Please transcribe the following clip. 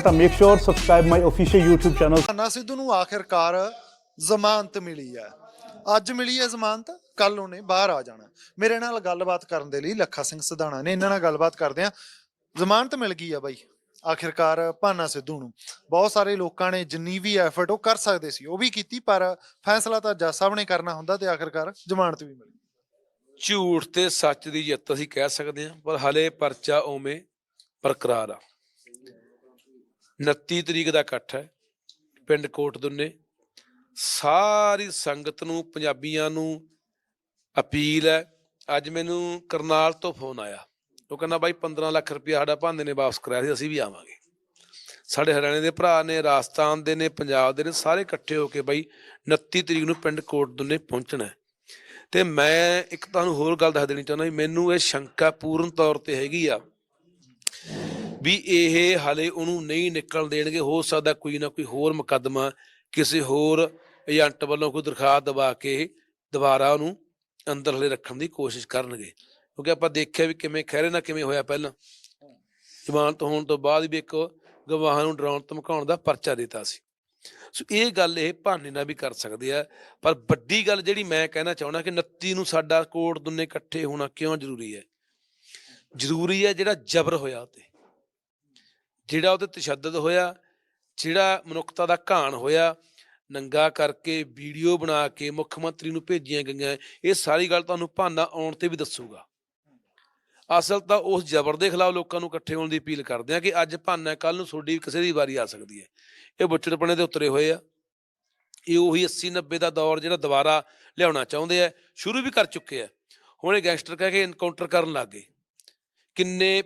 ਤਾਂ make sure subscribe my official YouTube channel ਨਾ ਸਿੱਧੂ ਨੂੰ ਆਖਿਰਕਾਰ ਜ਼ਮਾਨਤ ਮਿਲੀ ਹੈ। ਅੱਜ ਮਿਲੀ ਹੈ ਜ਼ਮਾਨਤ ਕੱਲ ਉਹਨੇ ਬਾਹਰ ਆ ਜਾਣਾ। ਮੇਰੇ ਨਾਲ ਗੱਲਬਾਤ ਕਰਨ ਦੇ ਲਈ ਲੱਖਾ ਸਿੰਘ ਸਿਧਾਣਾ ਨੇ। ਇਹਨਾਂ ਨਾਲ ਗੱਲਬਾਤ ਕਰਦੇ ਆ ਜ਼ਮਾਨਤ ਮਿਲ ਗਈ ਆ ਬਾਈ ਆਖਿਰਕਾਰ ਭਾਨਾ ਸਿੱਧੂ ਨੂੰ। ਬਹੁਤ ਸਾਰੇ ਲੋਕਾਂ ਨੇ ਜਿੰਨੀ ਵੀ ਐਫਰਟ ਉਹ ਕਰ ਸਕਦੇ ਸੀ ਉਹ ਵੀ ਕੀਤੀ ਪਰ ਫੈਸਲਾ ਤਾਂ ਜੱਜ ਸਾਹਿਬ ਨੇ ਕਰਨਾ ਹੁੰਦਾ ਤੇ ਆਖਿਰਕਾਰ ਜ਼ਮਾਨਤ ਵੀ ਮਿਲੀ। ਝੂਠ ਤੇ ਸੱਚ ਦੀ ਜਿੱਤ ਅਸੀਂ ਕਹਿ ਸਕਦੇ ਹਾਂ ਪਰ ਹਲੇ ਪਰਚਾ ਉਵੇਂ ਬਰਕਰਾਰ ਆ। 29 ਤਰੀਕ ਦਾ ਇਕੱਠ ਹੈ, ਪਿੰਡ ਕੋਟ ਦੁੰਨੇ ਸਾਰੀ ਸੰਗਤ ਨੂੰ, ਪੰਜਾਬੀਆਂ ਨੂੰ ਅਪੀਲ ਹੈ, ਅੱਜ ਮੈਨੂੰ ਕਰਨਾਲ ਤੋਂ ਫੋਨ ਆਇਆ। ਉਹ ਕਹਿੰਦਾ, ਬਾਈ 15 ਲੱਖ ਰੁਪਇਆ ਸਾਡਾ ਭਾਂਦੇ ਨੇ ਵਾਪਸ ਕਰਾਇਆ ਸੀ, ਅਸੀਂ ਵੀ ਆਵਾਂਗੇ। ਸਾਡੇ ਹਰਿਆਣੇ ਦੇ ਭਰਾ ਨੇ, ਰਾਜਸਥਾਨ ਦੇ ਨੇ, ਪੰਜਾਬ ਦੇ ਨੇ, ਸਾਰੇ ਇਕੱਠੇ ਹੋ ਕੇ ਬਾਈ 29 ਤਰੀਕ ਨੂੰ ਪਿੰਡ ਕੋਟ ਦੁੰਨੇ ਪਹੁੰਚਣਾ ਹੈ। ਤੇ ਮੈਂ ਇੱਕ ਤੁਹਾਨੂੰ ਹੋਰ ਗੱਲ ਦੱਸ ਦੇਣੀ ਚਾਹੁੰਦਾ ਵੀ ਮੈਨੂੰ ਇਹ ਸ਼ੰਕਾ ਪੂਰਨ ਤੌਰ ਤੇ ਹੈਗੀ ਆ ਵੀ ਇਹ ਹਾਲੇ ਉਹਨੂੰ ਨਹੀਂ ਨਿਕਲਣ ਦੇਣਗੇ, ਹੋ ਸਕਦਾ ਕੋਈ ਨਾ ਕੋਈ ਹੋਰ ਮੁਕੱਦਮਾ ਕਿਸੇ ਹੋਰ ਏਜੰਟ ਵੱਲੋਂ ਕੋਈ ਦਰਖਾਸਤ ਦਵਾ ਕੇ ਦੁਬਾਰਾ ਉਹਨੂੰ ਅੰਦਰ ਹਲੇ ਰੱਖਣ ਦੀ ਕੋਸ਼ਿਸ਼ ਕਰਨਗੇ। ਕਿਉਂਕਿ ਆਪਾਂ ਦੇਖਿਆ ਵੀ ਕਿਵੇਂ ਖਹਿਰੇ ਨਾਲ ਕਿਵੇਂ ਹੋਇਆ ਪਹਿਲਾਂ। ਜ਼ਮਾਨਤ ਹੋਣ ਤੋਂ ਬਾਅਦ ਵੀ ਇੱਕ ਗਵਾਹਾਂ ਨੂੰ ਡਰਾਉਣ ਧਮਕਾਉਣ ਦਾ ਪਰਚਾ ਦਿੱਤਾ ਸੀ। ਸੋ ਇਹ ਗੱਲ ਇਹ ਭਾਨੇ ਨਾਲ ਵੀ ਕਰ ਸਕਦੇ ਆ। ਪਰ ਵੱਡੀ ਗੱਲ ਜਿਹੜੀ ਮੈਂ ਕਹਿਣਾ ਚਾਹੁੰਦਾ ਕਿ 29 ਨੂੰ ਸਾਡਾ ਕੋਟ ਦੁੰਨੇ ਇਕੱਠੇ ਹੋਣਾ ਕਿਉਂ ਜ਼ਰੂਰੀ ਹੈ? ਜ਼ਰੂਰੀ ਹੈ ਜਿਹੜਾ ਜ਼ਬਰ ਹੋਇਆ ਉਤੇ। ਜਿਹੜਾ ਉਹਦੇ ਤਸ਼ੱਦਦ ਹੋਇਆ, ਜਿਹੜਾ ਮਨੁੱਖਤਾ ਦਾ ਘਾਣ ਹੋਇਆ, ਨੰਗਾ ਕਰਕੇ ਵੀਡੀਓ ਬਣਾ ਕੇ ਮੁੱਖ ਮੰਤਰੀ ਨੂੰ ਭੇਜੀਆਂ ਗਈਆਂ, ਇਹ ਸਾਰੀ ਗੱਲ ਤੁਹਾਨੂੰ ਭਾਨਾ ਆਉਣ ਤੇ ਵੀ ਦੱਸੂਗਾ। ਅਸਲ ਤਾਂ ਉਸ ਜ਼ਬਰ ਦੇ ਖਿਲਾਫ ਲੋਕਾਂ ਨੂੰ ਇਕੱਠੇ ਹੋਣ ਦੀ ਅਪੀਲ ਕਰਦੇ ਆ ਕਿ ਅੱਜ ਭਾਨਾ ਕੱਲ ਨੂੰ ਤੁਹਾਡੀ ਕਿਸੇ ਦੀ ਵਾਰੀ ਆ ਸਕਦੀ ਹੈ। ਇਹ ਬੁੱਚੜਪਣੇ ਦੇ ਉਤਰੇ ਹੋਏ ਆ। ਇਹ ਉਹੀ 80 90 ਦਾ ਦੌਰ ਜਿਹੜਾ ਦੁਬਾਰਾ ਲਿਆਉਣਾ ਚਾਹੁੰਦੇ ਆ, ਸ਼ੁਰੂ ਵੀ ਕਰ ਚੁੱਕੇ ਆ। ਹੁਣ ਇਹ ਗੈਂਗਸਟਰ ਕਹਿ ਕੇ ਇਨਕਾਊਂਟਰ ਕਰਨ ਲੱਗ ਗਏ। ਕਿੰਨੇ